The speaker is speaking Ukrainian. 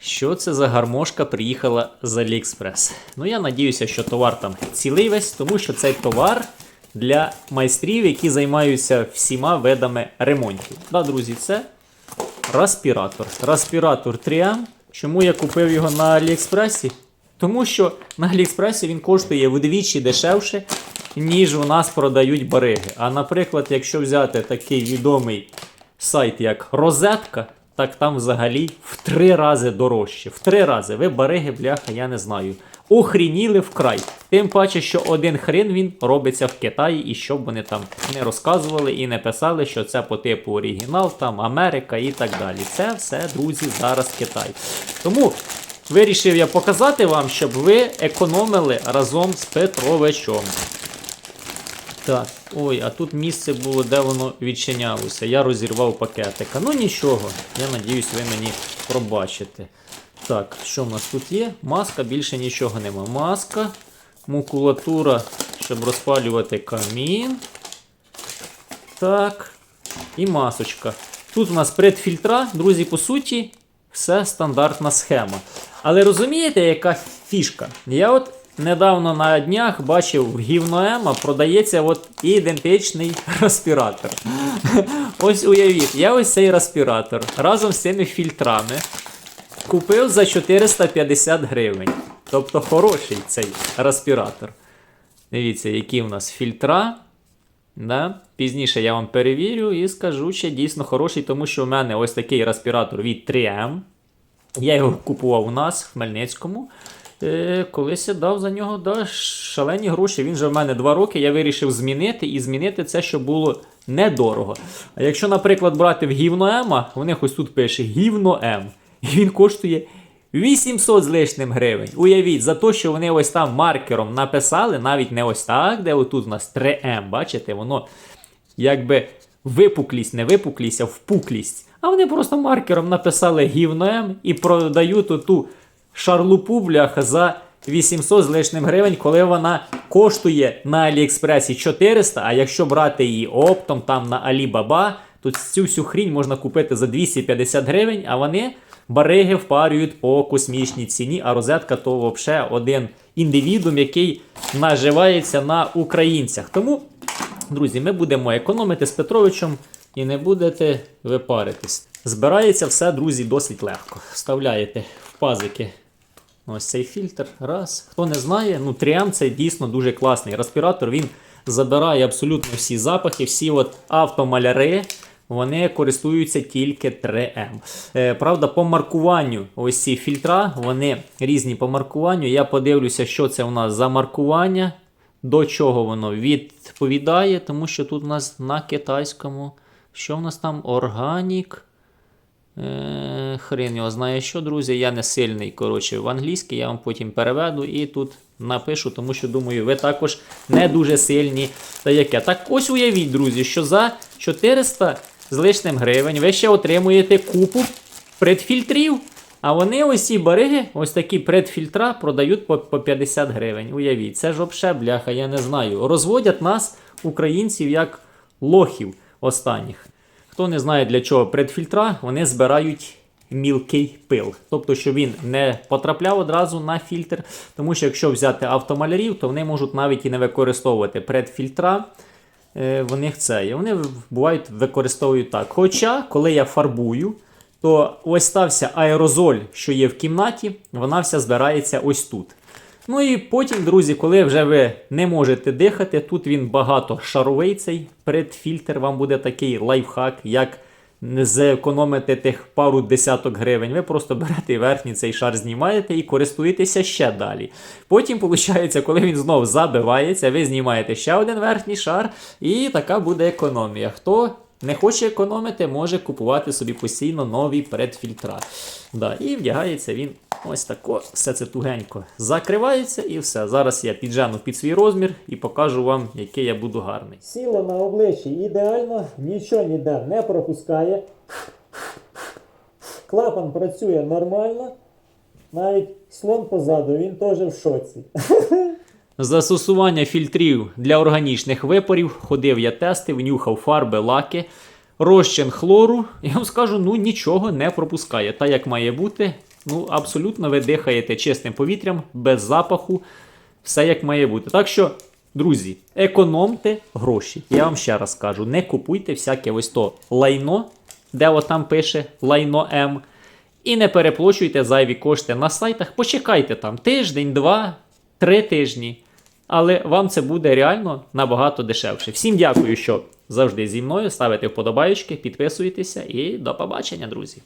Що це за гармошка приїхала з Aliexpress? Ну, я надіюся, що товар там цілий весь, тому що цей товар для майстрів, які займаються всіма видами ремонтів. Да, друзі, це респіратор. Респіратор 3М. Чому я купив його на Аліекспресі? Тому що на Аліекспресі він коштує вдвічі дешевше, ніж у нас продають бариги. А наприклад, якщо взяти такий відомий сайт, як Розетка, так там взагалі в три рази дорожче. В три рази. Ви бариги, бляха, я не знаю. Охрініли вкрай. Тим паче, що один хрен він робиться в Китаї, і щоб вони там не розказували і не писали, що це по типу оригінал, там Америка і так далі. Це все, друзі, зараз Китай. Тому вирішив я показати вам, щоб ви економили разом з Петровичем. Так, ой, а тут місце було, де воно відчинялося. Я розірвав пакетика. Ну нічого, я надіюсь, ви мені пробачите. Так, що в нас тут є? Маска, більше нічого нема. Маска, мукулатура, щоб розпалювати камін. Так. І масочка. Тут у нас предфільтра, друзі, по суті, все стандартна схема. Але розумієте, яка фішка? Я от недавно на днях бачив в Гівноема продається от ідентичний респіратор. Ось уявіть, я ось цей респіратор разом з цими фільтрами купив за 450 гривень. Тобто хороший цей респіратор. Дивіться, які в нас фільтра. Да? Пізніше я вам перевірю і скажу, що дійсно хороший, тому що в мене ось такий респіратор від 3M. Я його купував у нас в Хмельницькому. Е, колись я дав за нього да, шалені гроші. Він же в мене 2 роки. Я вирішив змінити і змінити це, щоб було недорого. А якщо, наприклад, брати в гівно М, у них ось тут пише гівно М. І він коштує 800 з лишним гривень. Уявіть, за те, що вони ось там маркером написали, навіть не ось так, де отут у нас 3М, бачите, воно якби випуклість, не випуклість, а впуклість. А вони просто маркером написали гівно М і продають оту шарлупу бляха за 800 з лишним гривень, коли вона коштує на Аліекспресі 400, а якщо брати її оптом там на Alibaba, то цю всю хрінь можна купити за 250 гривень, а вони бариги впарюють по космічній ціні, а розетка то взагалі один індивідум, який наживається на українцях. Тому, друзі, ми будемо економити з Петровичем і не будете випаритись. Збирається все, друзі, досить легко. Вставляєте в пазики ось цей фільтр. Раз. Хто не знає, ну 3М це дійсно дуже класний респіратор. Він забирає абсолютно всі запахи, всі от автомаляри. Вони користуються тільки 3М. Е, правда, по маркуванню ось ці фільтра, вони різні по маркуванню. Я подивлюся, що це у нас за маркування, до чого воно відповідає, тому що тут у нас на китайському. Що в нас там? Органік. Е, хрен його знає що, друзі. Я не сильний коротше, в англійській, я вам потім переведу і тут напишу, тому що думаю, ви також не дуже сильні. Та яке. Так ось уявіть, друзі, що за 400 з лишним гривень ви ще отримуєте купу предфільтрів. А вони ось ці бариги, ось такі предфільтра продають по, по 50 гривень. Уявіть, це ж обше, бляха, я не знаю. Розводять нас, українців, як лохів останніх. Хто не знає для чого предфільтра, вони збирають мілкий пил. Тобто, щоб він не потрапляв одразу на фільтр. Тому що якщо взяти автомалярів, то вони можуть навіть і не використовувати предфільтра. Е, в них це є. Вони бувають використовують так. Хоча, коли я фарбую, то ось стався аерозоль, що є в кімнаті, вона вся збирається ось тут. Ну і потім, друзі, коли вже ви не можете дихати, тут він багато шаровий цей предфільтр, вам буде такий лайфхак, як не зекономити тих пару десяток гривень. Ви просто берете верхній цей шар, знімаєте і користуєтеся ще далі. Потім, виходить, коли він знов забивається, ви знімаєте ще один верхній шар, і така буде економія. Хто не хоче економити, може купувати собі постійно нові предфільтра. Да, і вдягається він ось тако, все це тугенько закривається і все. Зараз я піджену під свій розмір і покажу вам, який я буду гарний. Сіло на обличчі ідеально, нічого ніде не пропускає. Клапан працює нормально. Навіть слон позаду, він теж в шоці. Застосування фільтрів для органічних випарів ходив я тестив, нюхав фарби, лаки, розчин хлору. Я вам скажу, ну нічого не пропускає. Та як має бути, ну, абсолютно ви дихаєте чистим повітрям, без запаху, все як має бути. Так що, друзі, економте гроші. Я вам ще раз кажу, не купуйте всяке ось то лайно, де там пише лайно М. І не переплачуйте зайві кошти на сайтах. Почекайте там тиждень, два, три тижні. Але вам це буде реально набагато дешевше. Всім дякую, що завжди зі мною ставите вподобайки, підписуєтеся і до побачення, друзі.